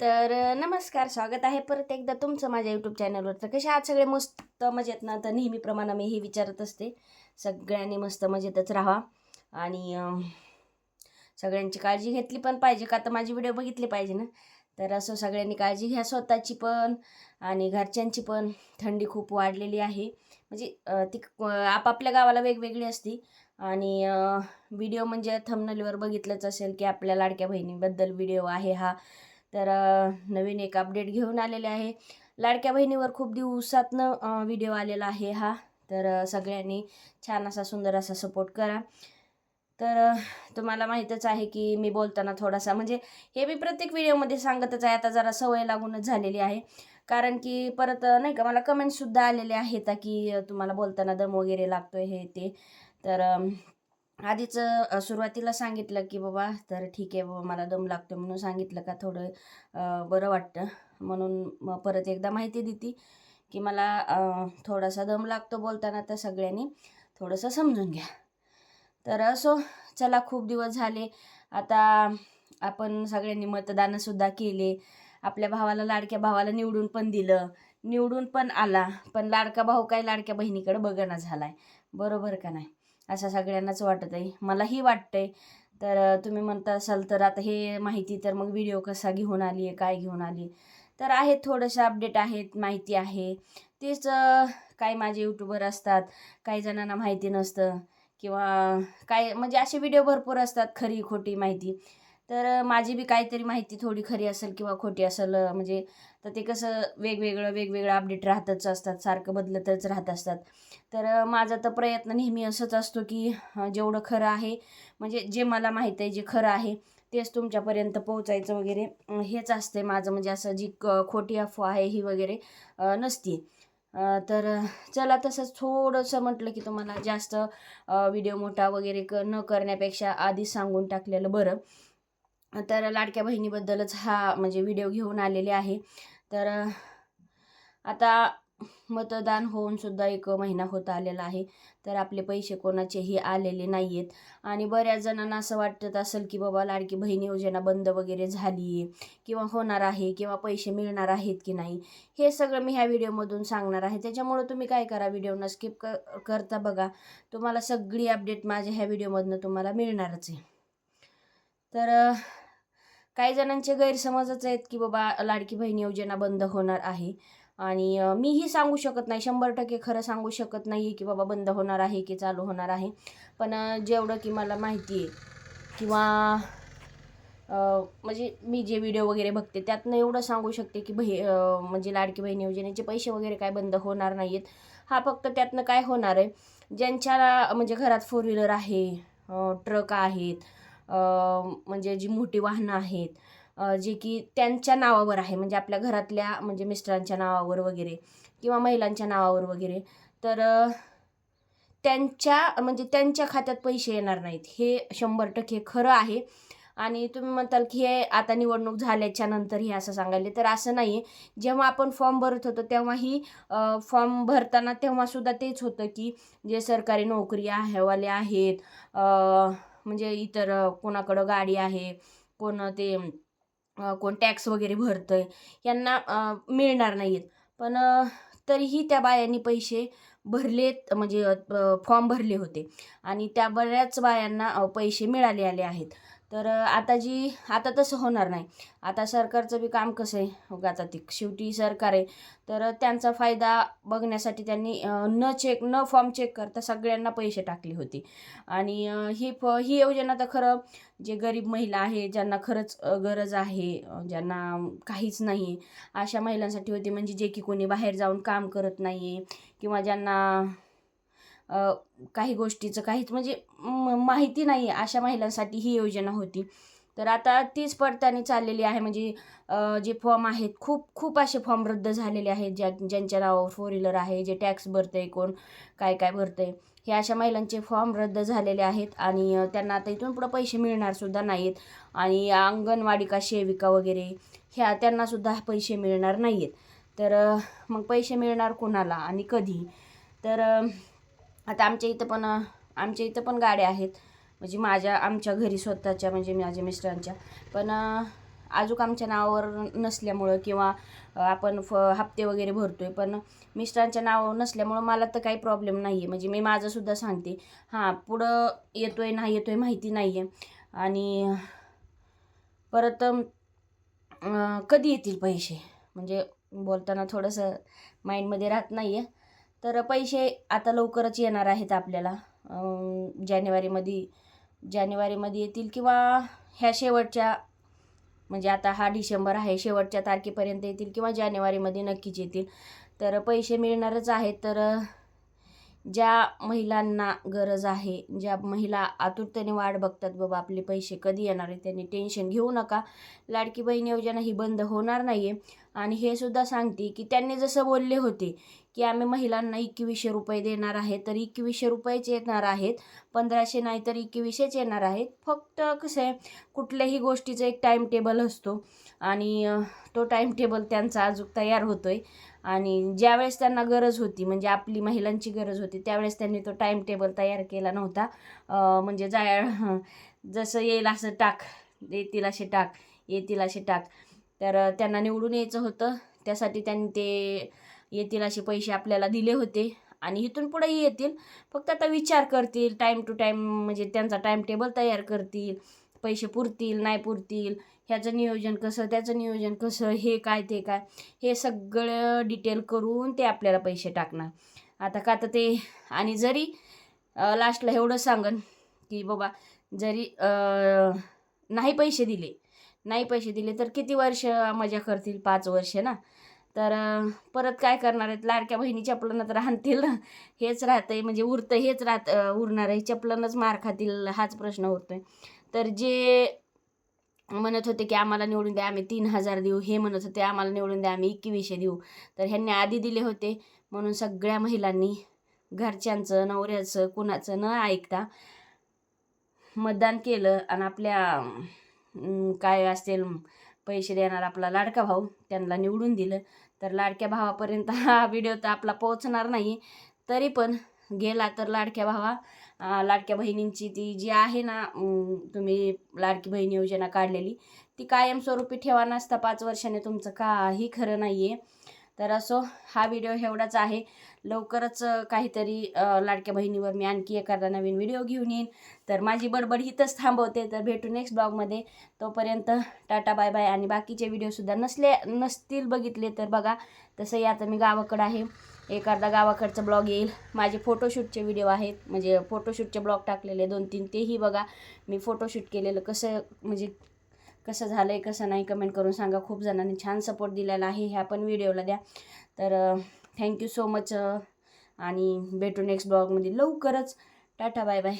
तर नमस्कार स्वागत आहे परत एकदा तुमचं माझ्या यूट्यूब चॅनलवर तर कसे आज सगळे मस्त मजेत ना? तर नेहमीप्रमाणे मी हे विचारत असते. सगळ्यांनी मस्त मजेतच राहा. आणि सगळ्यांची काळजी घेतली पण पाहिजे का? तर माझे व्हिडिओ बघितली पाहिजे ना? तर असं सगळ्यांनी काळजी घ्या स्वतःची पण आणि घरच्यांची पण. थंडी खूप वाढलेली आहे. म्हणजे ती आपापल्या गावाला वेगवेगळी असती. आणि व्हिडिओ म्हणजे थमनलीवर बघितलंच असेल की आपल्या लाडक्या बहिणीबद्दल व्हिडिओ आहे हा. तर नवीन एक अपडेट घेऊन आलेले आहे. लाडक्या बहिणीवर खूप दिवसातनं व्हिडिओ आलेला आहे हा. तर सगळ्यांनी छान असा सुंदर असा सपोर्ट करा. तर तुम्हाला माहीतच आहे की मी बोलताना थोडासा म्हणजे हे मी प्रत्येक व्हिडिओमध्ये सांगतच आहे. आता जरा सवय लागूनच झालेली आहे. कारण की परत नाही का मला कमेंट्ससुद्धा आलेले आहेत की तुम्हाला बोलताना दम वगैरे लागतो हे ते. तर आधीच सुरुवातीला सांगितलं की बाबा तर ठीक आहे बाबा मला दम लागतो म्हणून सांगितलं का थोडं बरं वाटतं. म्हणून मग परत एकदा माहिती देते की मला थोडासा दम लागतो बोलताना तर सगळ्यांनी थोडंसं समजून घ्या. तर असो चला खूप दिवस झाले. आता आपण सगळ्यांनी मतदानसुद्धा केले. आपल्या भावाला लाडक्या भावाला निवडून पण दिलं. निवडून पण आला. पण लाडका भाऊ काय लाडक्या बहिणीकडे बघणं आहे बरोबर का नाही? असं सगळ्यांनाच वाटत आहे. मलाही वाटतंय. तर तुम्ही म्हणता असाल तर आता हे माहिती तर मग व्हिडिओ कसा घेऊन आली आहे काय घेऊन आली तर आहेत थोडंसं अपडेट आहेत माहिती आहे. तेच काही माझे यूट्यूबर असतात काही जणांना माहिती नसतं किंवा काय म्हणजे असे व्हिडिओ भरपूर असतात खरी खोटी माहिती. तर माझी बी काहीतरी माहिती थोडी खरी असेल किंवा खोटी असेल म्हणजे तर ते कसं वेगवेगळं वेगवेगळं अपडेट राहतच असतात सारखं बदलतच राहत असतात. तर माझा तर प्रयत्न नेहमी असंच असतो की जेवढं खरं आहे म्हणजे जे मला माहीत आहे जे खरं आहे तेच तुमच्यापर्यंत पोहोचायचं वगैरे हेच असते माझं म्हणजे असं जी क खोटी अफवा आहे ही वगैरे नसती. तर चला तसंच थोडंसं म्हटलं की तुम्हाला जास्त व्हिडिओ मोठा वगैरे क न करण्यापेक्षा आधीच सांगून टाकलेलं बरं. तर लाडक्या बहिणीबद्दलच हा म्हणजे व्हिडिओ घेऊन आलेले आहे. तर आता मतदान होऊन सुद्धा एक महिना होत आलेला आहे. तर आपले पैसे कोणाचेही आलेले नाही आहेत आणि बऱ्याच जणांना असं वाटत असेल की बाबा लाडकी बहीण योजना बंद वगैरे झाली आहे. किंवा होणार आहे किंवा पैसे मिळणार आहेत की नाही. हे सगळं मी ह्या व्हिडिओमधून सांगणार आहे. त्याच्यामुळं तुम्ही काय करा व्हिडिओना स्किप क करता बघा. तुम्हाला सगळी अपडेट माझ्या ह्या व्हिडिओमधनं तुम्हाला मिळणारच आहे. तर काही जणांचे गैरसमजच आहेत की बाबा लाडकी बहीण योजना बंद होणार आहे. आणि मीही सांगू शकत नाही शंभर टक्के खरं सांगू शकत नाही की बाबा बंद होणार आहे की चालू होणार आहे. पण जेवढं की मला माहिती आहे किंवा म्हणजे मी जे व्हिडिओ वगैरे बघते त्यातनं एवढं सांगू शकते की बही म्हणजे लाडकी बहीण योजनेचे पैसे वगैरे काय बंद होणार नाही आहेत हा फक्त त्यातनं काय होणार आहे ज्यांच्या म्हणजे घरात फोर व्हीलर आहे ट्रक आहेत म्हणजे जी मोठी वाहनं आहेत जे की त्यांच्या नावावर आहे म्हणजे आपल्या घरातल्या म्हणजे मिस्टरांच्या नावावर वगैरे किंवा महिलांच्या नावावर वगैरे तर त्यांच्या म्हणजे त्यांच्या खात्यात पैसे येणार नाहीत. हे शंभर टक्के खरं आहे. आणि तुम्ही म्हणताल की हे आता निवडणूक झाल्याच्यानंतर हे असं सांगायले तर असं नाही आहे जेव्हा आपण फॉर्म भरत होतो तेव्हाही फॉर्म भरताना तेव्हासुद्धा तेच होतं की जे सरकारी नोकरी आहेवाले आहेत म्हणजे इतर कोणाकडं गाडी आहे कोण ते कोण टॅक्स वगैरे भरतं आहे यांना मिळणार नाही आहेत पण तरीही त्या बायांनी पैसे भरलेत म्हणजे फॉर्म भरले होते. आणि त्या बऱ्याच बायांना पैसे मिळाले आले आहेत. तर आता जी आता तसं होणार नाही. आता सरकारचं बी काम कसं आहे? उगा आता ती शेवटी सरकार आहे. तर त्यांचा फायदा बघण्यासाठी त्यांनी न चेक न फॉर्म चेक करता सगळ्यांना पैसे टाकले होते. आणि ही फ ही योजना तर खरं जे गरीब महिला आहे ज्यांना खरंच गरज आहे ज्यांना काहीच नाही आहे अशा महिलांसाठी होती. म्हणजे जे की कोणी बाहेर जाऊन काम करत नाही आहे किंवा ज्यांना काही गोष्टीचं काहीच म्हणजे माहिती नाही आहे अशा महिलांसाठी ही योजना होती. तर आता तीच पडताळणी चाललेली आहे. म्हणजे जे फॉर्म आहेत खूप खूप असे फॉर्म रद्द झालेले आहेत ज्या ज्यांच्या नावावर फोर व्हीलर आहे जे टॅक्स भरतंय कोण काय काय भरतंय हे अशा महिलांचे फॉर्म रद्द झालेले आहेत आणि त्यांना आता इथून पुढं पैसे मिळणारसुद्धा नाहीत आणि अंगणवाडी का सेविका वगैरे ह्या त्यांनासुद्धा पैसे मिळणार नाही आहेत तर मग पैसे मिळणार कोणाला आणि कधी? तर आता आमच्या इथं पण आमच्या इथं पण गाड्या आहेत. म्हणजे माझ्या आमच्या घरी स्वतःच्या म्हणजे माझ्या मिस्टरांच्या. पण आजूक आमच्या नावावर नसल्यामुळं किंवा आपण फ हप्ते वगैरे भरतो आहे पण मिस्टरांच्या नावावर नसल्यामुळं मला तर काही प्रॉब्लेम नाही आहे म्हणजे मी माझंसुद्धा सांगते. हां पुढं येतो आहे नाही येतो आहे माहिती नाही आहे आणि परत कधी येतील पैसे? म्हणजे बोलताना थोडंसं माइंडमध्ये राहत नाही आहे तर पैसे आता लवकरच येणार आहेत आपल्याला. जानेवारीमध्ये जानेवारीमध्ये येतील किंवा ह्या शेवटच्या म्हणजे आता हा डिसेंबर आहे शेवटच्या तारखेपर्यंत येतील किंवा जानेवारीमध्ये नक्कीच येतील. तर पैसे मिळणारच आहेत तर ज्या महिलांना गरज आहे ज्या महिला आतुरतेने वाट बघतात बाबा आपले पैसे कधी येणार आहे त्यांनी टेन्शन घेऊ नका. लाडकी बहीण योजना ही बंद होणार नाही आहे आणि हे सुद्धा सांगते की त्यांनी जसं बोलले होते की आम्ही महिलांना एकवीसशे रुपये देणार आहे तर एकवीसशे रुपयेच येणार आहेत. पंधराशे नाही तर एकवीसशेच येणार आहेत. फक्त कसं आहे कुठल्याही गोष्टीचं एक टाईम टेबल असतो. आणि तो टाईम टेबल त्यांचा अजून तयार होतो आहे आणि ज्यावेळेस त्यांना गरज होती म्हणजे आपली महिलांची गरज होती त्यावेळेस त्यांनी तो टाईम टेबल तयार केला नव्हता. म्हणजे जा जसं येईल असं टाक येतील असे टाक येतील असे टाक. तर त्यांना निवडून यायचं होतं. त्यासाठी त्यांनी ते येतील असे पैसे आपल्याला दिले होते. आणि इथून पुढेही येतील. फक्त आता विचार करतील टाईम टू टाईम म्हणजे त्यांचा टाईम टेबल तयार करतील पैसे पुरतील नाही पुरतील ह्याचं नियोजन कसं त्याचं नियोजन कसं हे काय ते काय हे सगळं डिटेल करून ते आपल्याला पैसे टाकणार. आता का तर ते आणि जरी लास्टला एवढं सांगन की बाबा जरी नाही पैसे दिले नाही पैसे दिले तर किती वर्ष मजा करतील? पाच वर्ष ना. तर परत काय करणार आहेत? लाडक्या बहिणी चपलनात तर आणतील हेच राहतंय म्हणजे उरतं हेच राहत उरणार आहे चपलनच मार खातील हाच प्रश्न होतोय. तर जे म्हणत होते की आम्हाला निवडून द्या आम्ही तीन हजार देऊ. हे म्हणत होते आम्हाला निवडून द्या आम्ही एकवीसशे देऊ. तर ह्यांनी आधी दिले होते. म्हणून सगळ्या महिलांनी घरच्यांचं नवऱ्याचं कुणाचं न ऐकता मतदान केलं आणि आपल्या काय असेल पैसे देणार आपला लाडका भाऊ त्यांना निवडून दिलं. तर लाडक्या भावापर्यंत हा व्हिडिओ तर आपला पोहोचणार नाही. तरी पण गेला तर लाडक्या भावा लाडक्या बहिणींची ती जी आहे ना तुम्ही लाडकी बहीण योजना काढलेली ती कायमस्वरूपी ठेवा नसता पाच वर्षाने तुमचं काही खरं नाही आहे तर असो हा व्हिडिओ एवढाच आहे. लवकरच काहीतरी लाडक्या बहिणीवर मी आणखी एखादा नवीन व्हिडिओ घेऊन येईन. तर माझी बडबड इथंच थांबवते. तर भेटू नेक्स्ट ब्लॉगमध्ये तोपर्यंत टाटा बाय बाय. आणि बाकीचे व्हिडिओसुद्धा नसले नसतील बघितले तर बघा. तसंही आता मी गावाकडं आहे. एखादा गावाकडचा ब्लॉग येईल. माझे फोटोशूटचे व्हिडिओ आहेत. म्हणजे फोटोशूटचे ब्लॉग टाकलेले दोन तीन तेही बघा. मी फोटोशूट केलेलं कसं म्हणजे कसं झालं आहे कसं नाही कमेंट करून सांगा. खूप जणांनी छान सपोर्ट दिलेला आहे. ह्या पण व्हिडिओला द्या. तर थँक्यू सो मच आणि भेटू नेक्स्ट ब्लॉगमध्ये लवकरच. Tata bye bye